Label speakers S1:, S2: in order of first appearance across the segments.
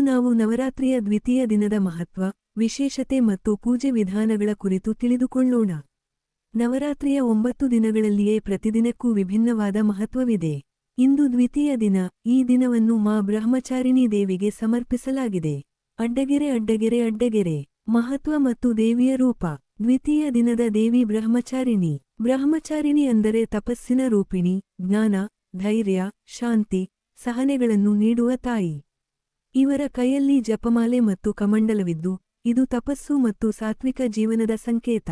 S1: ನಾವು ನವರಾತ್ರಿಯ ದ್ವಿತೀಯ ದಿನದ ಮಹತ್ವ, ವಿಶೇಷತೆ ಮತ್ತು ಪೂಜೆ ವಿಧಾನಗಳ ಕುರಿತು ತಿಳಿದುಕೊಳ್ಳೋಣ. ನವರಾತ್ರಿಯ ಒಂಬತ್ತು ದಿನಗಳಲ್ಲಿಯೇ ಪ್ರತಿದಿನಕ್ಕೂ ವಿಭಿನ್ನವಾದ ಮಹತ್ವವಿದೆ. ಇಂದು ದ್ವಿತೀಯ ದಿನ, ಈ ದಿನವನ್ನು ಮಾ ಬ್ರಹ್ಮಚಾರಿಣಿ ದೇವಿಗೆ ಸಮರ್ಪಿಸಲಾಗಿದೆ. ಅಡ್ಡಗೆರೆ ಅಡ್ಡಗೆರೆ ಅಡ್ಡಗೆರೆ, ಮಹತ್ವ ಮತ್ತು ದೇವಿಯ ರೂಪ. ದ್ವಿತೀಯ ದಿನದ ದೇವಿ ಬ್ರಹ್ಮಚಾರಿಣಿ. ಬ್ರಹ್ಮಚಾರಿಣಿ ಅಂದರೆ ತಪಸ್ಸಿನ ರೂಪಿಣಿ, ಜ್ಞಾನ, ಧೈರ್ಯ, ಶಾಂತಿ, ಸಹನೆಗಳನ್ನು ನೀಡುವ ತಾಯಿ. ಇವರ ಕೈಯಲ್ಲಿ ಜಪಮಾಲೆ ಮತ್ತು ಕಮಂಡಲವಿದ್ದು, ಇದು ತಪಸ್ಸು ಮತ್ತು ಸಾತ್ವಿಕ ಜೀವನದ ಸಂಕೇತ.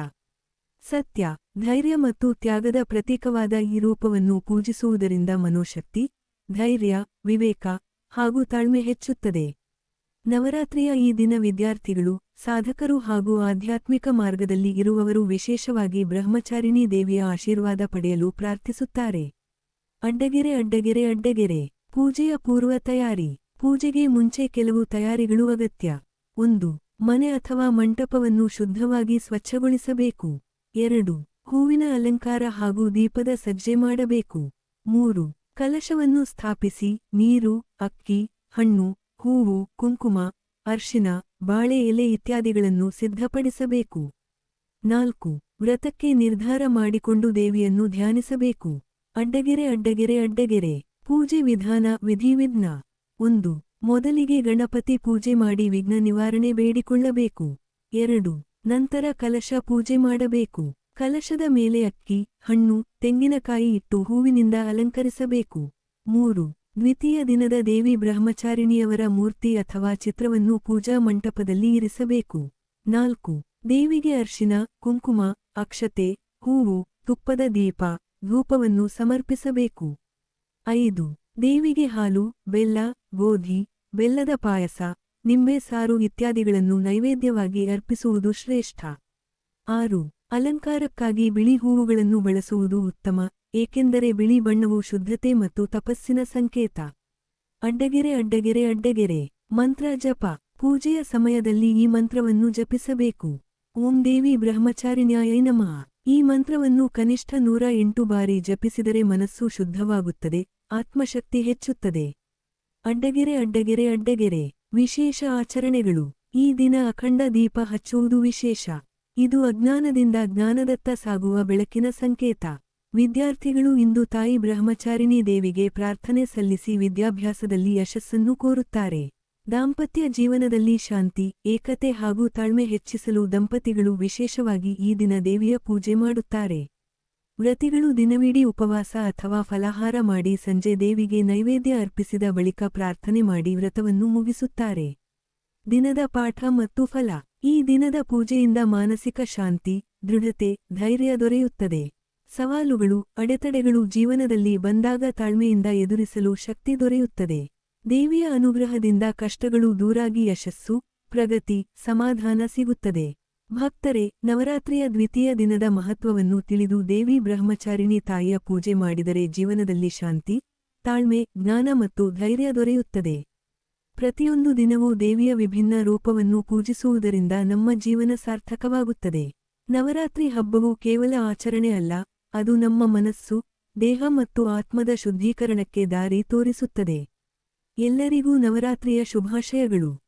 S1: ಸತ್ಯ, ಧೈರ್ಯ ಮತ್ತು ತ್ಯಾಗದ ಪ್ರತೀಕವಾದ ಈ ರೂಪವನ್ನು ಪೂಜಿಸುವುದರಿಂದ ಮನೋಶಕ್ತಿ, ಧೈರ್ಯ, ವಿವೇಕ ಹಾಗೂ ತಾಳ್ಮೆ ಹೆಚ್ಚುತ್ತದೆ. ನವರಾತ್ರಿಯ ಈ ದಿನ ವಿದ್ಯಾರ್ಥಿಗಳು, ಸಾಧಕರು ಹಾಗೂ ಆಧ್ಯಾತ್ಮಿಕ ಮಾರ್ಗದಲ್ಲಿ ಇರುವವರು ವಿಶೇಷವಾಗಿ ಬ್ರಹ್ಮಚಾರಿಣಿ ದೇವಿಯ ಆಶೀರ್ವಾದ ಪಡೆಯಲು ಪ್ರಾರ್ಥಿಸುತ್ತಾರೆ. ಅಡ್ಡಗೆರೆ ಅಡ್ಡಗೆರೆ ಅಡ್ಡಗೆರೆ, ಪೂಜೆಯ ಪೂರ್ವ ತಯಾರಿ. ಪೂಜೆಗೆ ಮುಂಚೆ ಕೆಲವು ತಯಾರಿಗಳು ಅಗತ್ಯ. ಒಂದು, ಮನೆ ಅಥವಾ ಮಂಟಪವನ್ನು ಶುದ್ಧವಾಗಿ ಸ್ವಚ್ಛಗೊಳಿಸಬೇಕು. ಎರಡು, ಹೂವಿನ ಅಲಂಕಾರ ಹಾಗೂ ದೀಪದ ಸಜ್ಜೆ ಮಾಡಬೇಕು. ಮೂರು, ಕಲಶವನ್ನು ಸ್ಥಾಪಿಸಿ, ನೀರು, ಅಕ್ಕಿ, ಹಣ್ಣು, ಹೂವು, ಕುಂಕುಮ, ಅರ್ಶಿನ, ಬಾಳೆ ಎಲೆ ಇತ್ಯಾದಿಗಳನ್ನು ಸಿದ್ಧಪಡಿಸಬೇಕು. ನಾಲ್ಕು, ವ್ರತಕ್ಕೆ ನಿರ್ಧಾರ ಮಾಡಿಕೊಂಡು ದೇವಿಯನ್ನು ಧ್ಯಾನಿಸಬೇಕು. ಅಡ್ಡಗೆರೆ ಅಡ್ಡಗೆರೆ ಅಡ್ಡಗೆರೆ, ಪೂಜೆ ವಿಧಾನ ವಿಧಿವಿಘ್ನ. ಒಂದು, ಮೊದಲಿಗೆ ಗಣಪತಿ ಪೂಜೆ ಮಾಡಿ ವಿಘ್ನ ನಿವಾರಣೆ ಬೇಡಿಕೊಳ್ಳಬೇಕು. ಎರಡು, ನಂತರ ಕಲಶ ಪೂಜೆ ಮಾಡಬೇಕು. ಕಲಶದ ಮೇಲೆ ಅಕ್ಕಿ, ಹಣ್ಣು, ತೆಂಗಿನಕಾಯಿ ಇಟ್ಟು ಹೂವಿನಿಂದ ಅಲಂಕರಿಸಬೇಕು. ಮೂರು, ದ್ವಿತೀಯ ದಿನದ ದೇವಿ ಬ್ರಹ್ಮಚಾರಿಣಿಯವರ ಮೂರ್ತಿ ಅಥವಾ ಚಿತ್ರವನ್ನು ಪೂಜಾ ಮಂಟಪದಲ್ಲಿ ಇರಿಸಬೇಕು. ನಾಲ್ಕು, ದೇವಿಗೆ ಅರ್ಶಿನ, ಕುಂಕುಮ, ಅಕ್ಷತೆ, ಹೂವು, ತುಪ್ಪದ ದೀಪ, ಧೂಪವನ್ನು ಸಮರ್ಪಿಸಬೇಕು. ಐದು ದೇವಿಗೆ ಹಾಲು, ಬೆಲ್ಲ, ಗೋಧಿ, ಬೆಲ್ಲದ ಪಾಯಸ, ನಿಂಬೆ ಸಾರು ಇತ್ಯಾದಿಗಳನ್ನು ನೈವೇದ್ಯವಾಗಿ ಅರ್ಪಿಸುವುದು ಶ್ರೇಷ್ಠ. ಆರು, ಅಲಂಕಾರಕ್ಕಾಗಿ ಬಿಳಿ ಹೂವುಗಳನ್ನು ಬಳಸುವುದು ಉತ್ತಮ, ಏಕೆಂದರೆ ಬಿಳಿ ಬಣ್ಣವು ಶುದ್ಧತೆ ಮತ್ತು ತಪಸ್ಸಿನ ಸಂಕೇತ. ಅಡ್ಡಗೆರೆ ಅಡ್ಡಗೆರೆ ಅಡ್ಡಗೆರೆ. ಮಂತ್ರ ಜಪ. ಪೂಜೆಯ ಸಮಯದಲ್ಲಿ ಈ ಮಂತ್ರವನ್ನು ಜಪಿಸಬೇಕು. ಓಂ ದೇವಿ ಬ್ರಹ್ಮಚಾರಿಣ್ಯಾಯ ನಮಃ. ಈ ಮಂತ್ರವನ್ನು ಕನಿಷ್ಠ ನೂರ ಎಂಟು ಬಾರಿ ಜಪಿಸಿದರೆ ಮನಸ್ಸು ಶುದ್ಧವಾಗುತ್ತದೆ. ಆತ್ಮಶಕ್ತಿ ಹೆಚ್ಚುತ್ತದೆ. ಅಡ್ಡಗೆರೆ ಅಡ್ಡಗೆರೆ ಅಡ್ಡಗೆರೆ ವಿಶೇಷ ಆಚರಣೆಗಳು. ಈ ದಿನ ಅಖಂಡ ದೀಪ ಹಚ್ಚುವುದು ವಿಶೇಷ. ಇದು ಅಜ್ಞಾನದಿಂದ ಜ್ಞಾನದತ್ತ ಸಾಗುವ ಬೆಳಕಿನ ಸಂಕೇತ. ವಿದ್ಯಾರ್ಥಿಗಳು ಇಂದು ತಾಯಿ ಬ್ರಹ್ಮಚಾರಿಣಿ ದೇವಿಗೆ ಪ್ರಾರ್ಥನೆ ಸಲ್ಲಿಸಿ ವಿದ್ಯಾಭ್ಯಾಸದಲ್ಲಿ ಯಶಸ್ಸನ್ನು ಕೋರುತ್ತಾರೆ. ದಾಂಪತ್ಯ ಜೀವನದಲ್ಲಿ ಶಾಂತಿ, ಏಕತೆ ಹಾಗೂ ತಾಳ್ಮೆ ಹೆಚ್ಚಿಸಲು ದಂಪತಿಗಳು ವಿಶೇಷವಾಗಿ ಈ ದಿನ ದೇವಿಯ ಪೂಜೆ ಮಾಡುತ್ತಾರೆ. ವ್ರತಿಗಳು ದಿನವಿಡೀ ಉಪವಾಸ ಅಥವಾ ಫಲಹಾರ ಮಾಡಿ ಸಂಜೆ ದೇವಿಗೆ ನೈವೇದ್ಯ ಅರ್ಪಿಸಿದ ಬಳಿಕ ಪ್ರಾರ್ಥನೆ ಮಾಡಿ ವ್ರತವನ್ನು ಮುಗಿಸುತ್ತಾರೆ. ದಿನದ ಪಾಠ ಮತ್ತು ಫಲ. ಈ ದಿನದ ಪೂಜೆಯಿಂದ ಮಾನಸಿಕ ಶಾಂತಿ, ದೃಢತೆ, ಧೈರ್ಯ ದೊರೆಯುತ್ತದೆ. ಸವಾಲುಗಳು, ಅಡೆತಡೆಗಳು ಜೀವನದಲ್ಲಿ ಬಂದಾಗ ತಾಳ್ಮೆಯಿಂದ ಎದುರಿಸಲು ಶಕ್ತಿ ದೊರೆಯುತ್ತದೆ. ದೇವಿಯ ಅನುಗ್ರಹದಿಂದ ಕಷ್ಟಗಳು ದೂರಾಗಿ ಯಶಸ್ಸು, ಪ್ರಗತಿ, ಸಮಾಧಾನ ಸಿಗುತ್ತದೆ. ಭಕ್ತರೆ, ನವರಾತ್ರಿಯ ದ್ವಿತೀಯ ದಿನದ ಮಹತ್ವವನ್ನು ತಿಳಿದು ದೇವಿ ಬ್ರಹ್ಮಚಾರಿಣಿ ತಾಯಿಯ ಪೂಜೆ ಮಾಡಿದರೆ ಜೀವನದಲ್ಲಿ ಶಾಂತಿ, ತಾಳ್ಮೆ, ಜ್ಞಾನ ಮತ್ತು ಧೈರ್ಯ ದೊರೆಯುತ್ತದೆ. ಪ್ರತಿಯೊಂದು ದಿನವೂ ದೇವಿಯ ವಿಭಿನ್ನ ರೂಪವನ್ನು ಪೂಜಿಸುವುದರಿಂದ ನಮ್ಮ ಜೀವನ ಸಾರ್ಥಕವಾಗುತ್ತದೆ. ನವರಾತ್ರಿ ಹಬ್ಬವು ಕೇವಲ ಆಚರಣೆ ಅಲ್ಲ, ಅದು ನಮ್ಮ ಮನಸ್ಸು, ದೇಹ ಮತ್ತು ಆತ್ಮದ ಶುದ್ಧೀಕರಣಕ್ಕೆ ದಾರಿ ತೋರಿಸುತ್ತದೆ. ಎಲ್ಲರಿಗೂ ನವರಾತ್ರಿಯ ಶುಭಾಶಯಗಳು.